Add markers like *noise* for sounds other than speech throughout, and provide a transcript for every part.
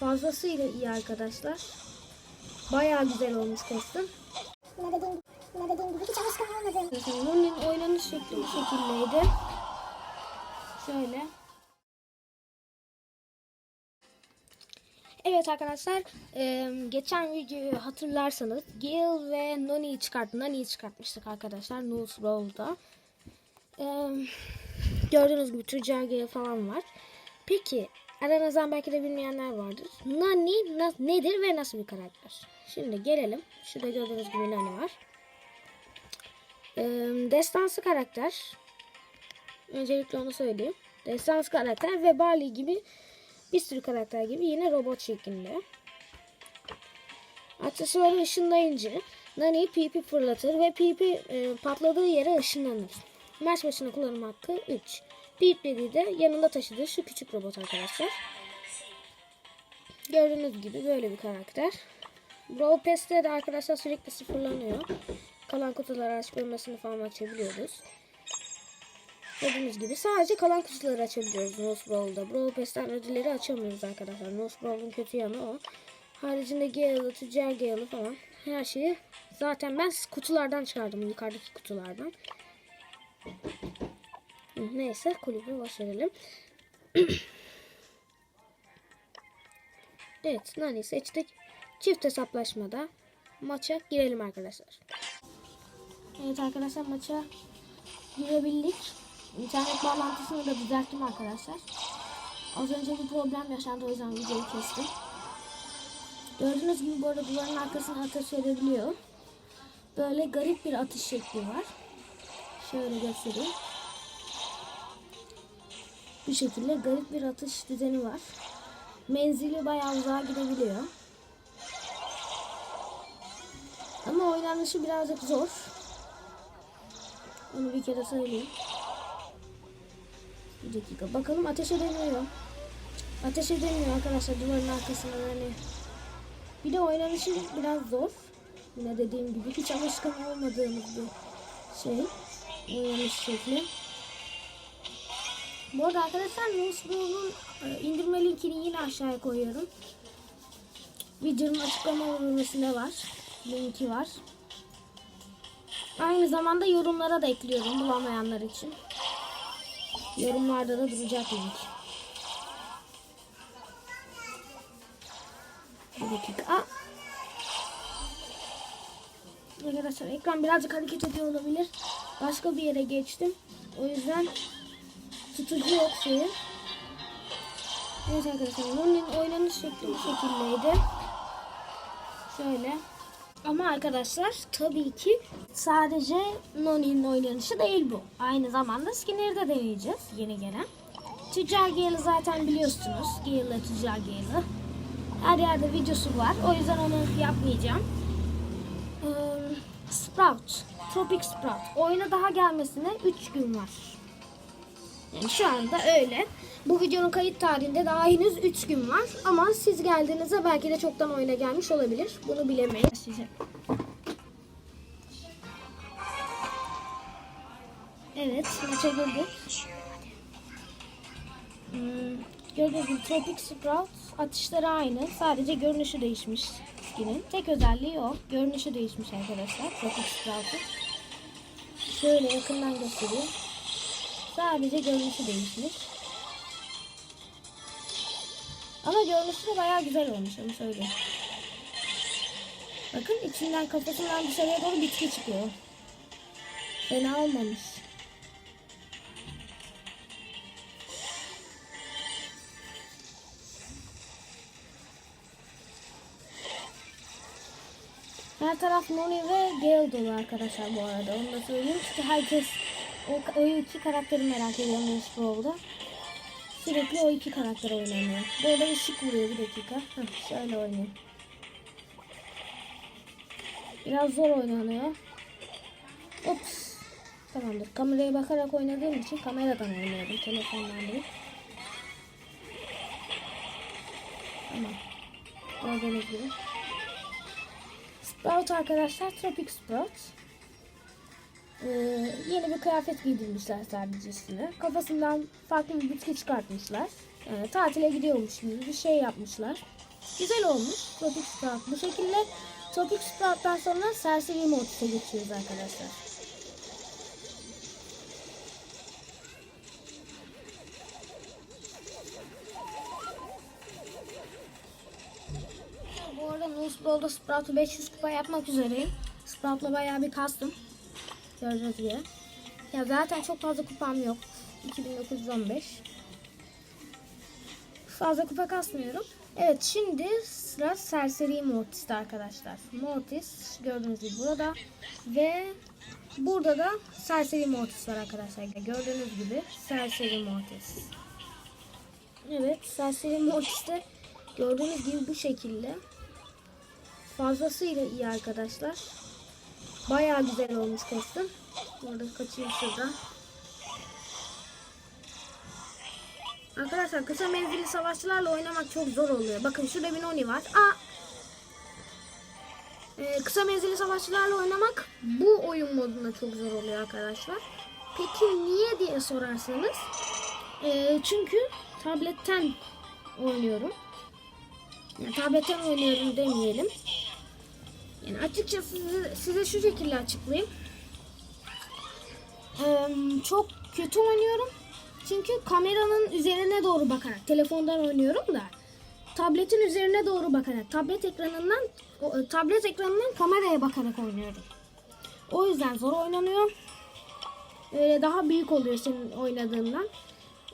fazlasıyla iyi arkadaşlar. Bayağı güzel olmuş kostüm. Yine dediğim, yine dediğim gibi hiç alışkan olmadığım Mesela Nuri'nin oynanış şekli bu şekildeydi. Şöyle. Evet arkadaşlar, e, geçen videoyu hatırlarsanız Gale ve Noni'yi çıkarttı. Nani'yi çıkartmıştık arkadaşlar Noose Brawl'da. E, gördüğünüz gibi Tüccar Gale falan var. Peki, aranızdan belki de bilmeyenler vardır. Nani na- nedir ve nasıl bir karakter? Şimdi gelelim. Şurada gördüğünüz gibi Nani var. Ee, destansı karakter. Öncelikle onu söyleyeyim. Destansı karakter ve Barley gibi bir sürü karakter gibi yine robot şeklinde. Aksesuarı ışınlayıcı. Nani PP fırlatır ve PP e, patladığı yere ışınlanır. Maç başına kullanım hakkı 3. PP'li de yanında taşıdığı şu küçük robot arkadaşlar. Gördüğünüz gibi böyle bir karakter. Brawl Pass'te de arkadaşlar sürekli sıfırlanıyor. Kalan kutuları aç bölmesini falan açabiliyoruz. Gördüğünüz gibi sadece kalan kutuları açabiliyoruz Nose Brawl'da. Brawl Pass'ten ödülleri açamıyoruz arkadaşlar. Nose Brawl'un kötü yanı o. Haricinde Gale'ı, Tüccar Gale'ı falan her şeyi zaten ben kutulardan çıkardım. Yukarıdaki kutulardan. Neyse kulübü boş *clears throat* evet Nani seçtik. Çift hesaplaşmada maça girelim arkadaşlar. Evet arkadaşlar maça girebildik. İnternet bağlantısını da düzelttim arkadaşlar. Az önce bir problem yaşandı o yüzden videoyu kestim. Gördüğünüz gibi bu arada duvarın arkasına ateş edebiliyor. Böyle garip bir atış şekli var. Şöyle göstereyim. Bu şekilde garip bir atış düzeni var. Menzili bayağı uzağa gidebiliyor. Ama oynanışı birazcık zor. Onu bir kere söyleyeyim. Bir dakika. Bakalım ateş edemiyor. Ateş edemiyor arkadaşlar duvarın arkasına yani. Bir de oynanışı biraz zor. Yine dediğim gibi hiç alışkan olmadığımız bir şey. Oynanış şekli. Bu arada arkadaşlar Newsbro'nun indirme linkini yine aşağıya koyuyorum. Videonun açıklama bölümünde var. Linki var. Aynı zamanda yorumlara da ekliyorum bulamayanlar için. Yorumlarda da duracak link. Bir dakika. Arkadaşlar ekran birazcık hareket ediyor olabilir. Başka bir yere geçtim. O yüzden tutucu yok şeyin. Evet arkadaşlar bunun oynanış şekli bu şekildeydi. Şöyle. Ama arkadaşlar tabii ki sadece Noni'nin oynanışı değil bu. Aynı zamanda Skinner'ı da deneyeceğiz yeni gelen. Tüccar Gale'ı zaten biliyorsunuz. Gale'la Tüccar Gale'ı. Her yerde videosu var. O yüzden onu yapmayacağım. Ee, Sprout. Tropic Sprout. Oyuna daha gelmesine 3 gün var. Şu anda öyle. Bu videonun kayıt tarihinde daha henüz 3 gün var. Ama siz geldiğinizde belki de çoktan oyuna gelmiş olabilir. Bunu bilemeyiz. Size. Evet, maça girdik. Hmm, gördüğünüz gibi Tropic Sprout atışları aynı. Sadece görünüşü değişmiş skinin. Tek özelliği o. Görünüşü değişmiş arkadaşlar. Tropic Sprout'un. Şöyle yakından göstereyim. Sadece görünüşü değişmiş. Ama görünüşü de bayağı güzel olmuş onu söyleyeyim. Bakın içinden kafasından dışarıya doğru bitki çıkıyor. Fena olmamış. Her taraf Noni ve Gale dolu arkadaşlar bu arada. Onu da söyleyeyim. Çünkü herkes o, o iki karakteri merak ediyor Nose Brawl'da. Sürekli o iki karakter oynanıyor. Bu arada ışık vuruyor bir dakika. Heh, şöyle oynayayım. Biraz zor oynanıyor. Ops. Tamamdır. Kameraya bakarak oynadığım için kameradan oynuyorum. Telefondan değil. Tamam. Gördüğünüz gibi. Sprout arkadaşlar. Tropic Sprout. Ee, yeni bir kıyafet giydirmişler sadece üstüne. Kafasından farklı bir bitki çıkartmışlar. Yani tatile gidiyormuş gibi bir şey yapmışlar. Güzel olmuş. Tropic Sprout. Bu şekilde Tropic Sprout'tan sonra Serseri Mortis'e geçiyoruz arkadaşlar. Bu arada Nuzlow'da Sprout'u 500 kupa yapmak üzereyim. Sprout'la bayağı bir kastım. Gördüğünüz gibi. Ya zaten çok fazla kupam yok. 2915. Fazla kupa kasmıyorum. Evet şimdi sıra Serseri Mortis'te arkadaşlar. Mortis gördüğünüz gibi burada. Ve burada da Serseri Mortis var arkadaşlar. Gördüğünüz gibi Serseri Mortis. Evet Serseri Mortis'te gördüğünüz gibi bu şekilde. Fazlasıyla iyi arkadaşlar. Bayağı güzel olmuş kostüm. Bu arada kaçayım şuradan. Arkadaşlar kısa menzilli savaşçılarla oynamak çok zor oluyor. Bakın şurada bir Noni var. Aa! Ee, kısa menzilli savaşçılarla oynamak bu oyun modunda çok zor oluyor arkadaşlar. Peki niye diye sorarsanız. Ee, çünkü tabletten oynuyorum. Yani tabletten oynuyorum demeyelim. Yani açıkçası size, size şu şekilde açıklayayım. Ee, çok kötü oynuyorum. Çünkü kameranın üzerine doğru bakarak telefondan oynuyorum da tabletin üzerine doğru bakarak tablet ekranından e, tablet ekranından kameraya bakarak oynuyorum. O yüzden zor oynanıyor. Öyle daha büyük oluyor senin oynadığından.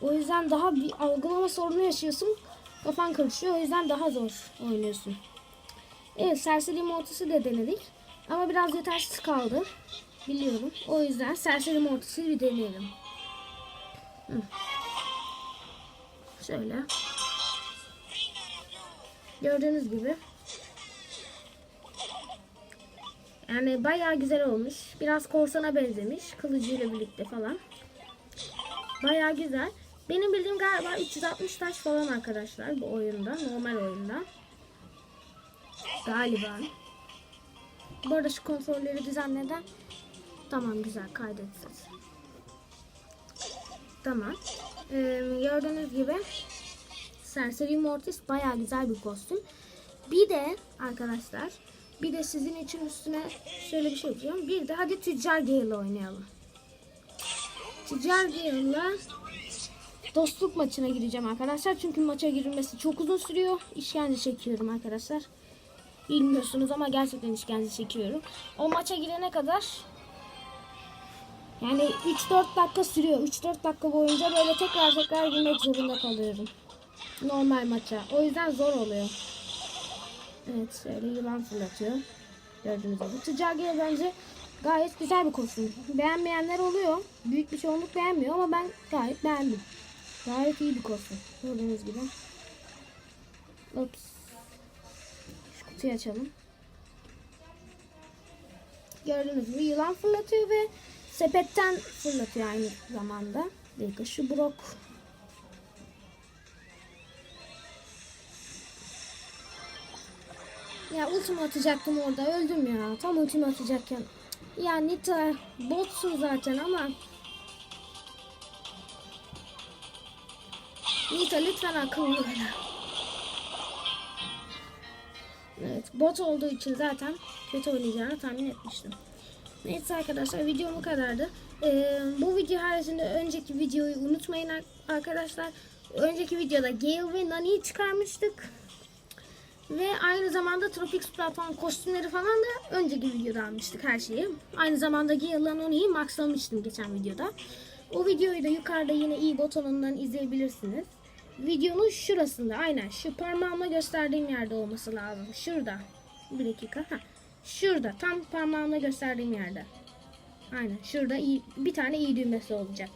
O yüzden daha bir algılama sorunu yaşıyorsun. Kafan karışıyor. O yüzden daha zor oynuyorsun. Evet serseri mortisi de denedik. Ama biraz yetersiz kaldı. Biliyorum. O yüzden serseri mortisi bir deneyelim. Şöyle. Gördüğünüz gibi. Yani bayağı güzel olmuş. Biraz korsana benzemiş. Kılıcıyla birlikte falan. Bayağı güzel. Benim bildiğim galiba 360 taş falan arkadaşlar bu oyunda. Normal oyunda. Galiba. Bu arada şu kontrolleri düzenleden tamam güzel kaydetsiz. Tamam. Ee, gördüğünüz gibi Serseri Mortis bayağı güzel bir kostüm. Bir de arkadaşlar bir de sizin için üstüne şöyle bir şey yapacağım. Bir de hadi Tüccar Gale'la oynayalım. Tüccar Gale'la dostluk maçına gireceğim arkadaşlar. Çünkü maça girilmesi çok uzun sürüyor. İşkence çekiyorum arkadaşlar. Bilmiyorsunuz ama gerçekten işkence çekiyorum. O maça girene kadar yani 3-4 dakika sürüyor. 3-4 dakika boyunca böyle tekrar tekrar girmek zorunda kalıyorum. Normal maça. O yüzden zor oluyor. Evet şöyle yılan fırlatıyor. Gördüğünüz gibi. Tıcagıya bence gayet güzel bir kostüm. Beğenmeyenler oluyor. Büyük bir çoğunluk beğenmiyor ama ben gayet beğendim. Gayet iyi bir kostüm. Gördüğünüz gibi. Ops. Kutuyu açalım. Gördüğünüz gibi yılan fırlatıyor ve sepetten fırlatıyor aynı zamanda. Bir şu brok. Ya ultimi atacaktım orada öldüm ya. Tam ultimi atacakken. Ya Nita botsun zaten ama. Nita lütfen akıllı. Evet bot olduğu için zaten kötü oynayacağını tahmin etmiştim. Neyse arkadaşlar videom bu kadardı. Ee, bu video haricinde önceki videoyu unutmayın ar- arkadaşlar. Önceki videoda Gale ve Nani'yi çıkarmıştık. Ve aynı zamanda Tropic Sprout falan kostümleri falan da önceki videoda almıştık her şeyi. Aynı zamanda Gale'la Nani'yi maxlamıştım geçen videoda. O videoyu da yukarıda yine i butonundan izleyebilirsiniz. Videonun şurasında aynen şu parmağımla gösterdiğim yerde olması lazım. Şurada. Bir dakika. Ha. Şurada tam parmağımla gösterdiğim yerde. Aynen şurada iyi, bir tane iyi düğmesi olacak.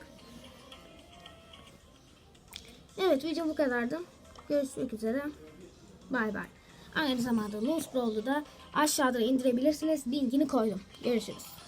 Evet video bu kadardı. Görüşmek üzere. Bay bay. Aynı zamanda Brawl'u da aşağıda indirebilirsiniz. Linkini koydum. Görüşürüz.